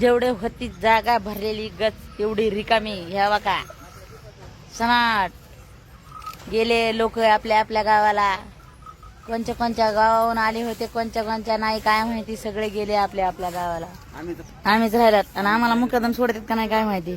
जेवढे होती जागा भरलेली गच एवढी रिकामी. ह्या बघा. सनाट. गेले लोक आपल्या आपल्या गावाला. कोणत्या कोणत्या गावाहून आले होते कोणत्या कोणत्या नाही काय माहिती सगळे गेले आपल्या आपल्या गावाला. आम्हीच राहिलात. आणि आम्हाला मुकदम सोडतात का नाही काय माहिती?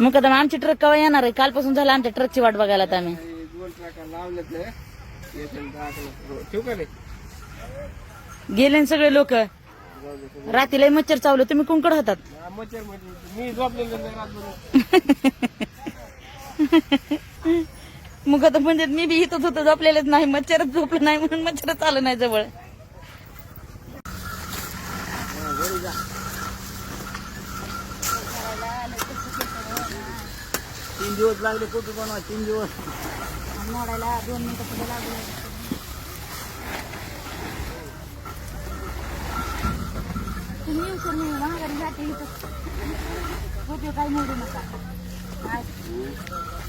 मुकदम आमची ट्रक केव्हा येणार आहे? कालपासून झालं आमच्या ट्रकची वाट बघायला आता आम्ही गेले न सगळे लोक. रात्रीला मच्छर चावलं तुम्ही कुंकड होतात मच्छर म्हणजे मी झोपलेलो नाही रातभर. मुकदम म्हणजे मी बी इथंच होतं झोपलेलेच नाही मच्छरच झोपलं नाही म्हणून मच्छरच आलं नाही जवळ. तीन दिवस लागले फोटो बनवा तीन दिवस मोडायला दोन मिनिटं पुढे लागले तुम्ही येऊ शकत नाही महागारी जाते इथं होते काही मोडू नका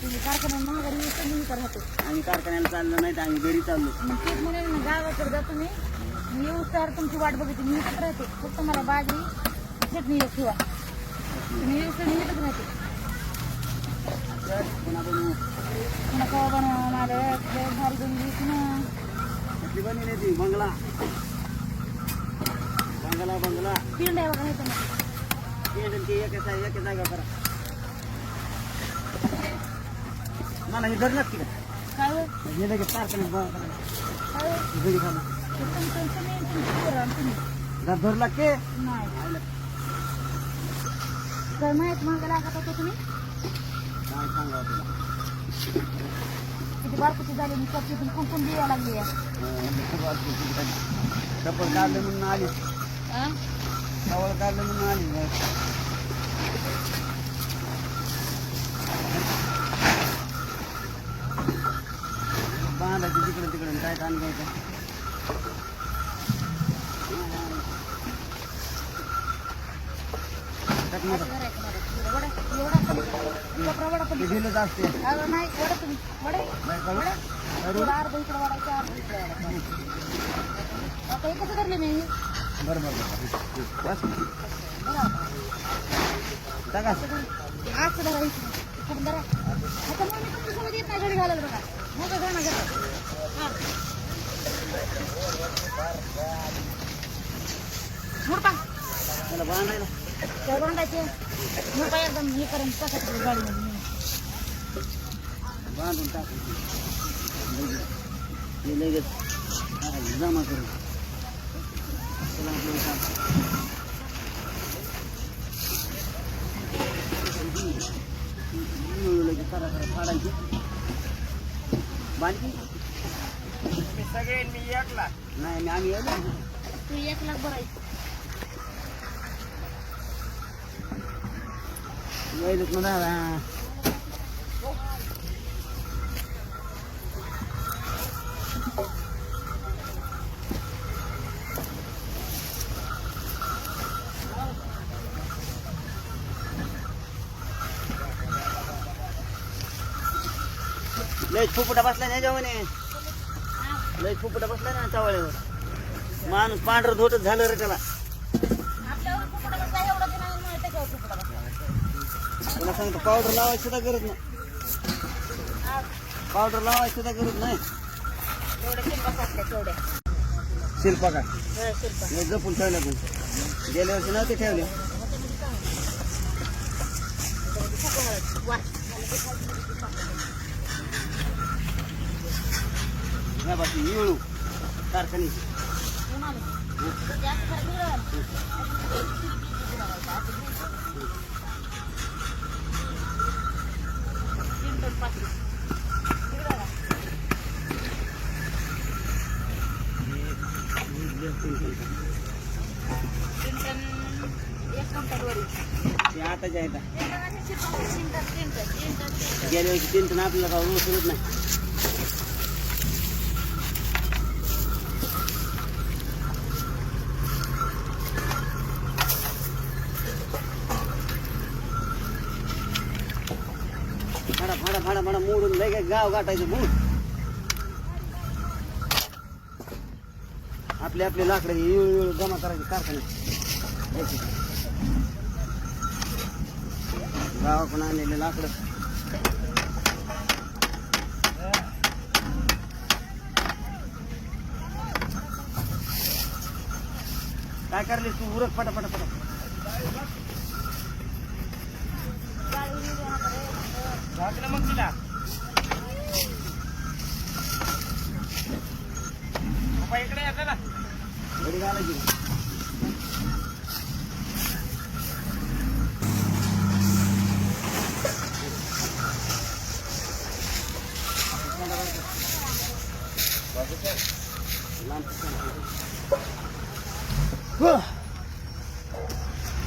तुम्ही कारखान्यात महागारी येऊ मी इथं राहतो आम्ही कारखान्याला चाललो नाही तर आम्ही घरी चाललो. मग तेच म्हणे ना गावाकडे जातो मी मी येऊ तर तुमची वाट बघते मी इथंच राहते फक्त मला बाजरी चटणी एक ठेवा तुम्ही येऊ तर मी इथंच राहते पुन्हा बनवू बनवा मला भारी बनली पुन्हा कशी बनली ती? बंगला. बंगला बंगला. पिंड आहे बघा मग. ते एका एका जागा करा मला हे की काय होय? हे लगेच होय? घरी खाना ते तुमचं तुम्ही तुमची पोरं आणि तुम्ही. जर धरला के. नाही. काय माहीत महाग लागत होते तुम्ही? काय सांगा तुला? किती बारकुची झाली मी कपची तुम्ही कुंकून लागली आहे. चप्पल काढलं म्हणून आली. हा? चवळ काढलं म्हणून आली बांधायची तिकडे तिकडे काय काम घ्यायचं एवढा पण. पण. दिलंच असते नाही, वडा तुम्ही. वडे. इकडं वाढायचं, अर्ध इकडं आता हे कसं करले मी बरं बरं बरं बस असं धरा आता मग मी तुमच्यासोबत येत नाही घडी घालायला बघा. मग जाणार घरी. हा. त्याला बांधायला त्या बांधायचे. मुडपा एकदम हे करून कसं गाडीमध्ये बांधून टाकून हे लगेच जमा करून चला आपल्याला काम. हळूहळू लगेच करा करा फाडायची बांधली सगळे मी एकला नाही मी आम्ही येलो तू एक लाख भरायचं यायलोच म्हणा लय फुफुटा बसला ना जेवणे? लय फुफुटा बसला ना चावळ्यावर? माणूस पांढरं धोटच झालं रे त्याला. नाही. तुला सांगतो पावडर लावायची सुद्धा गरज नाही. पावडर लावायची सुद्धा गरज नाही. शिल्पा साचल्या तेवढ्या शिल्पा काय हं, शिल्पा. हे जपून ठेवल्या पण गेल्या वर्षी नव्हते ठेवले. नाही बाकी येळू कारखान्याची ते आताच्या आहेत गेल्या वर्षी तीन टन आपल्याला काय उचलत नाही फाडा मोडून लय काय गाव गाठायचं मूड आपले आपले लाकडं येळू वेळ जमा करायची कारखान्यात. गावाकडून आणलेले लाकडं. काय करले तू? उरक पटा पटा पटा पप्पा इकडे येतं ना घडी घालायची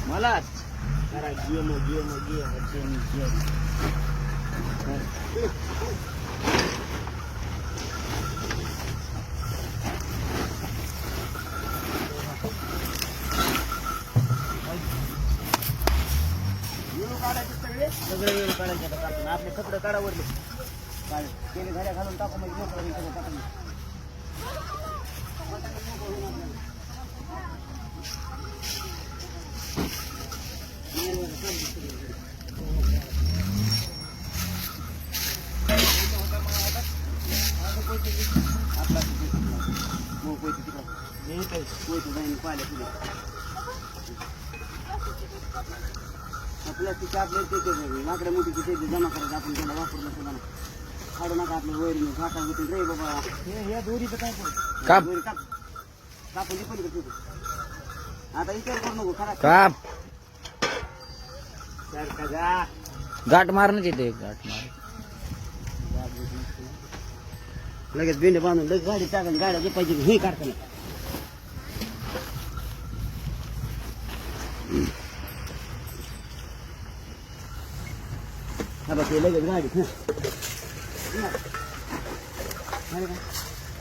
मलाच करा गेम गेम गेम गेम वेळ काढायचे आता काढून. आपले कपडे काढावरले काय तेल घड्या घालून टाकू म्हणजे मोकळं होईल सगळं टाकून. आपला मग कोयते तिकडं कोयते जाईन पाहिल्या पुढे प्लास्टिकचे आपले ते ते लाकडं मोठी ते ते जमा करायचं आपण त्याला वापरलं सुद्धा काढू नका आपल्या वैरी घाटा होते रे बाबा. या दोरीचं काय करू. काप. दोरी काप कापून दे पलीकडे ठेवतो. आता विचार करू नको खरा. काप सारखा जा. गाठ मारणच येते गाठ मार. लगेच बेंडे बांधून लगेच गाडी टाकून गाड्या जे पाहिजे हे काढताना हा बघ हे लगेच गाडी हं. अरे का?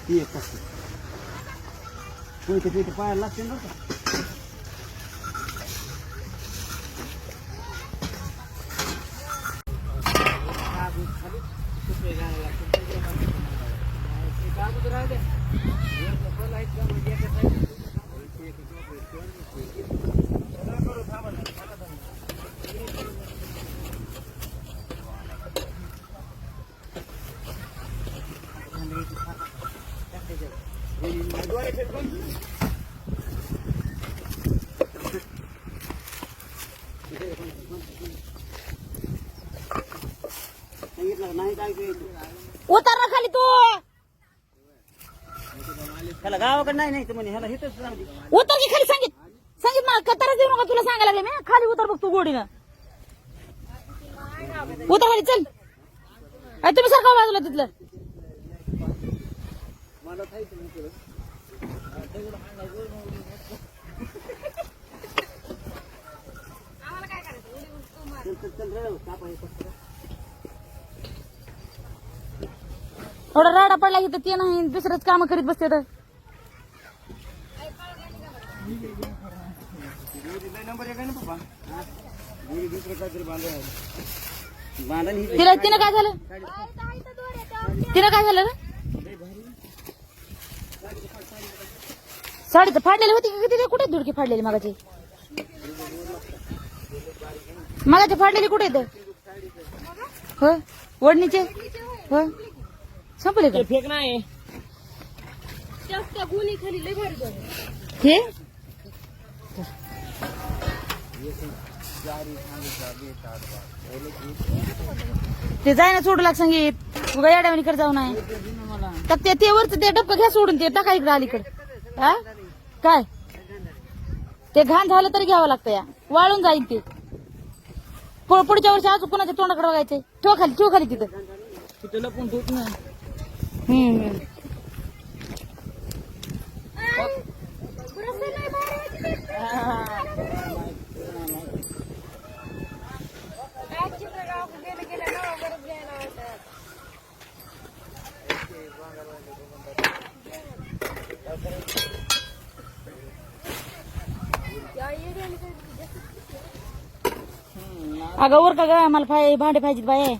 ती एक टाकते कोणते पिठे पायाला लागते ना उतर ना खाली तू. त्याला गावाकडे नाही नाही म्हणे ह्याला हिथंच. उतर की खाली सांगित. सांगित मला कतारच देऊ नका तुला सांगायला लागले मी. खाली उतर बघ तू गोडीनं. उतर खाली चल. अरे तुम्ही सारखं बाजूला तिथलं. चल चल चल रे कापा हे पटकन. थोडा राडा पडला की तर ते नाही दुसरंच काम करीत बसते तर. तिला तिनं काय झालं? तिनं काय झालं रे साडीचं फाडलेली होती का किती ते कुठे धुडकी फाडलेली मागाची? मागाची फाडलेली कुठे हो वडणीचे? हो संपले का? फेक नाही. हे? ते जाय ना सोडू लाग संगीत उगा याड्यावानीकडे जाऊ नाही. तर ते ते वरच ते डबकं घ्या सोडून ते टाका इकडे अलीकडे. हा? काय? ते घाण झालं तरी घ्यावं लागतं या. वाळून जाईल ते. पुढच्या वर्षी अजून कोणाच्या तोंडाकडे बघायचे ठेव खाली ठेव खाली तिथं. तिथे लपून ठेवत ना हम्म. अगं वर का ग मला फाय भांडे पाहिजेत बाय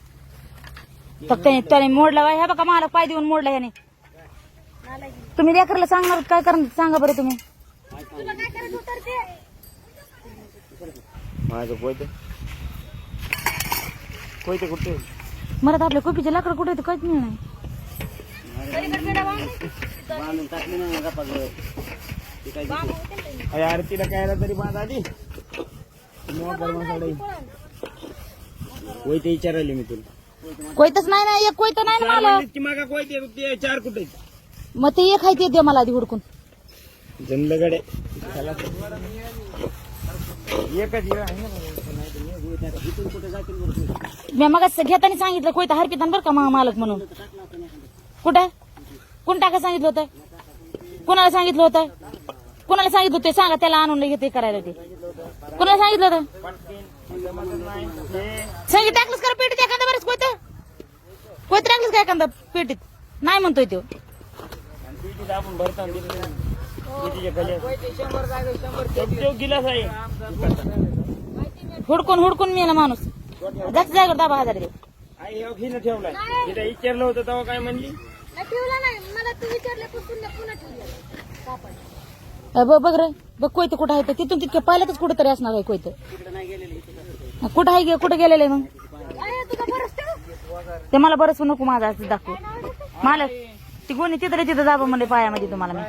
फक्त त्याने मोडला बाय ह्या बघा मला पाय देऊन मोडला ह्याने तुम्ही लेकरला सांगणार काय करणार सांगा बरं तुम्ही. माझं कोयते कोयते कुठे? मरात आपल्या कोपीचे लाकड कुठे येतं काहीच नाही. बांधून टाकले ना गप्पा? अरे आरतीला काय तरी बांध आधी. कोयते विचारायले मी तुला. कोयतच नाही ना एक कोयत नाही ना मला. की मागा कोयते ते चार कुठे मग ते एक आहे ते दे मला आधी हुडकून. जमलं गडे एकच आहे. ना. इथून कुठे जातील बरं तुम्ही? मी मग घेताना सांगितलं कोयता हरपितान बरं का मा- मालक म्हणून. कुठं? कोण टाका सांगितलं होतं? कुणाला सांगितलं होतं? कुणाला सांगितलं होतं? सांगा त्याला आणून घेते करायला ते. कुणाला सांगितलं होतं? सांगितलं टाकलंच करा पेटीत एखादा बरंच कोयत? कोयत टाकलंच का एखादा पेटीत? नाही म्हणतोय तो गिलास आहे हुडकून हुडकून मेला माणूस. जास्त जागेवर दाबा हजार दे ठेवलाय. तिला विचारलं होतं तेव्हा काय म्हणली? ठेवला नाही. मला तू विचारल्यापासून पुन्हा ठेवलं. अ, बघ बघ रे. बघ कोयतं कुठं आहे ते. तिथून तितके पाहिल्यातच कुठं तरी असणार आहे कोयतं. कुठं आहे गे- कुठं गेलेलं आहे मग? ते मला बरंच नको माझा असं दाखवू. मालक ती कोणी तिथं तिथं जाबं म्हणले पायामध्ये तुम्हाला मी.